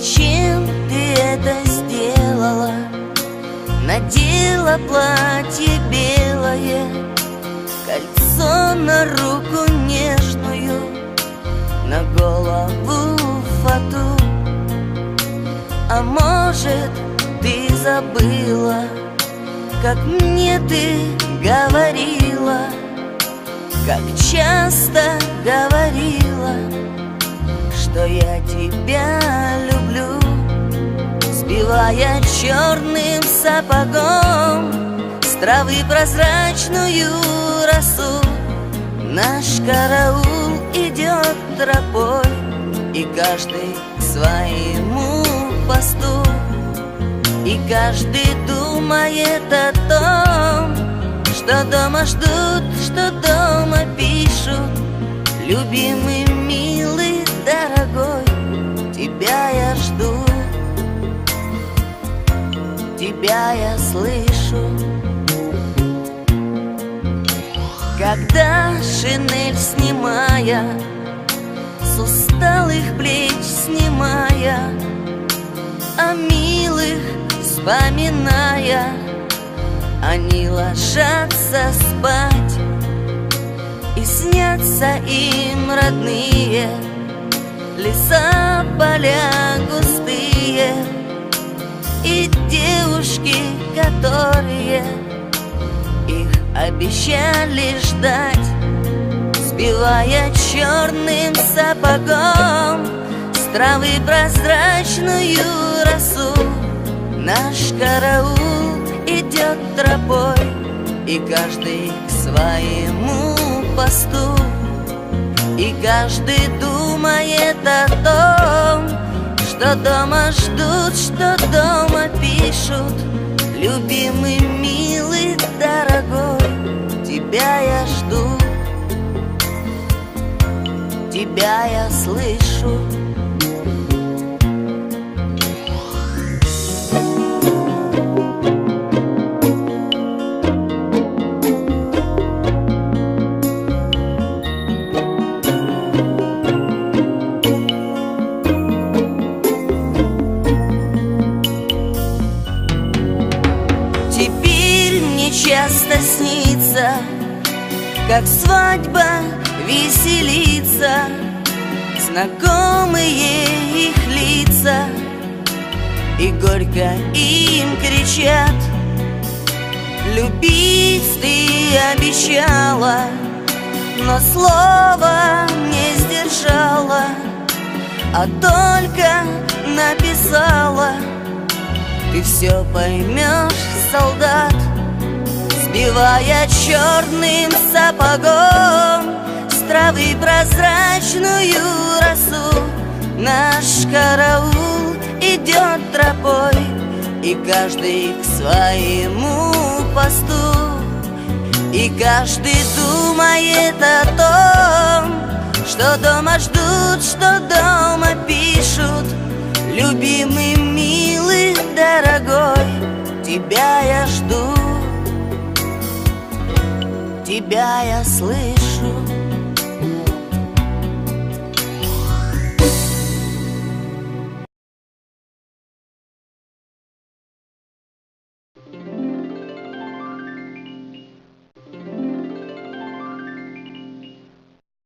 Зачем ты это сделала? Надела платье белое Кольцо на руку нежную На голову фату А может, ты забыла Как мне ты говорила Как часто говорила Что я тебя Сбивая черным сапогом. С травы прозрачную росу Наш караул идет тропой И каждый к своему посту. И каждый думает о том Что дома ждут, что дома пишут. Любимый, милый, дорогой Тебя я Тебя я слышу. Когда шинель снимая С усталых плеч снимая О милых вспоминая Они ложатся спать И снятся им родные. Леса, поля густые И девушки, которые Их обещали ждать Сбивая черным сапогом С травы прозрачную росу. Наш караул идет тропой И каждый к своему посту. И каждый думает о том Что дома ждут, что дома пишут Любимый, милый, дорогой Тебя я жду Тебя я слышу часто снится, как свадьба веселится, знакомые их лица, и горько им кричат. Любить ты обещала, но слова не сдержала, а только написала. Ты все поймешь, солдат Сбивая черным сапогом С травы прозрачную росу. Наш караул идет тропой И каждый к своему посту. И каждый думает о том Что дома ждут, что дома пишут. Любимый, милый, дорогой, тебя я жду, тебя я слышу.